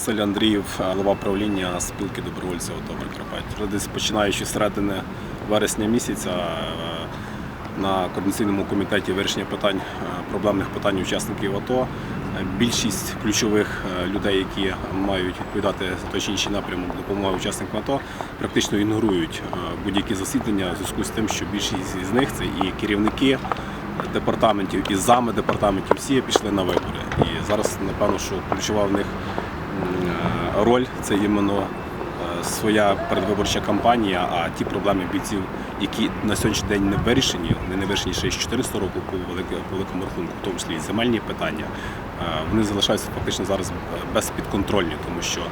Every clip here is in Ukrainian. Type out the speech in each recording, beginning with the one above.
Василь Андріїв, голова правління спілки добровольців АТО Прикарпаття. Десь починаючи з середини вересня місяця е, на координаційному комітеті вирішення питань е, проблемних питань учасників АТО. е, Більшість ключових е, людей, які мають відповідати за той чи інший напрямок допомоги учасникам АТО, практично ігнорують е, будь-які засідання в зв'язку з тим, що більшість з них це і керівники департаментів, і зами департаментів всі пішли на вибори. І зараз, напевно, що ключова в них е, роль це іменно е, своя передвиборча кампанія, а ті проблеми бійців, які на сьогоднішній день не вирішені, вони не вирішені ще з 14 року по велик- великому рахунку, в тому числі і земельні питання, е, вони залишаються фактично зараз безпідконтрольні, тому що е,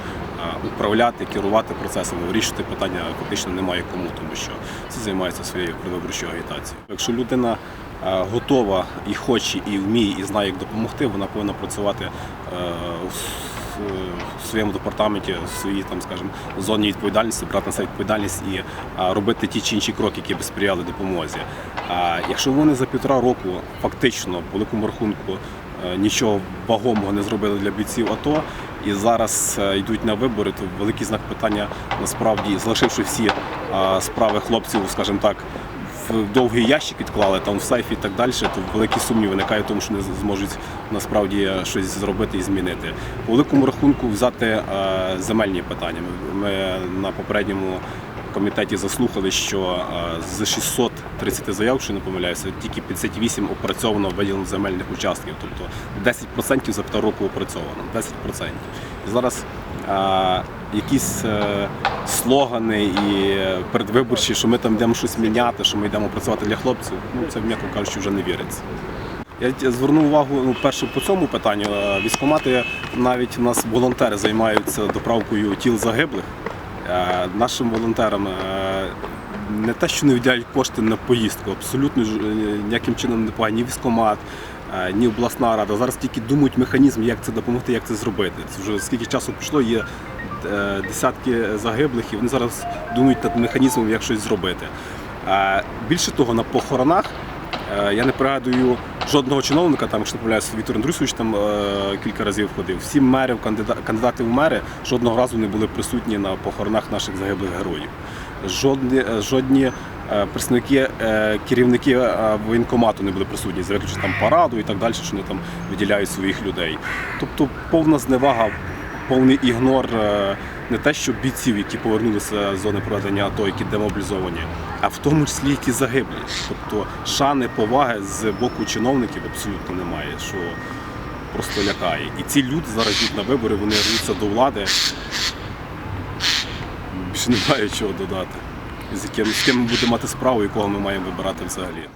управляти, керувати процесом, вирішувати питання фактично немає кому, тому що всі займаються своєю передвиборчою агітацією. Якщо людина е, готова і хоче, і вміє, і знає, як допомогти, вона повинна працювати е, в- в своєму департаменті, в своїй там, скажімо, зоні відповідальності, брати на себе відповідальність і робити ті чи інші кроки, які б сприяли допомозі. Якщо вони за півтора року фактично по великому рахунку е, нічого вагомого не зробили для бійців АТО і зараз е, йдуть на вибори, то великий знак питання насправді залишивши всі справи хлопців, скажімо так. В довгий ящик відклали там в сейфі і так далі, то великі сумніви виникає в тому, що не зможуть насправді щось зробити і змінити. По великому рахунку взяти е, земельні питання. Ми, на попередньому комітеті заслухали, що е, з 630 заяв, якщо не помиляюся, тільки 58 опрацьовано виділено земельних участків, тобто 10% за півтора року опрацьовано. 10%. І зараз е, якісь слогани і передвиборчі, що ми там йдемо щось міняти, що ми йдемо працювати для хлопців, ну це м'яко кажучи, вже не віриться. Я звернув увагу ну, перше по цьому питанню. Е, Військомати навіть у нас волонтери займаються доправкою тіл загиблих. Е, Нашим волонтерам е, не те, що не виділяють кошти на поїздку, абсолютно е, ніяким чином не допомагає ні військомат, е, ні обласна рада. Зараз тільки думають механізм, як це допомогти, як це зробити. Це вже скільки часу пішло, є е, десятки загиблих, і вони зараз думають над механізмом, як щось зробити. Більше того, на похоронах Я не пригадую жодного чиновника, там, якщо не Віктор Андрюсович там е, кілька разів ходив. Всі мерів, кандида- кандидати в мери жодного разу не були присутні на похоронах наших загиблих героїв. Жодні, е, жодні е, представники, керівники воєнкомату не були присутні, за виключенням там параду і так далі, що вони там виділяють своїх людей. Тобто повна зневага, повний ігнор не те, що бійців, які повернулися з зони проведення АТО, які демобілізовані, а в тому числі які загиблі. Тобто шани, поваги з боку чиновників абсолютно немає, що просто лякає. І ці люди зараз йдуть на вибори, вони рвуться до влади. Більше немає чого додати. З яким, з ким ми будемо мати справу і кого ми маємо вибирати взагалі.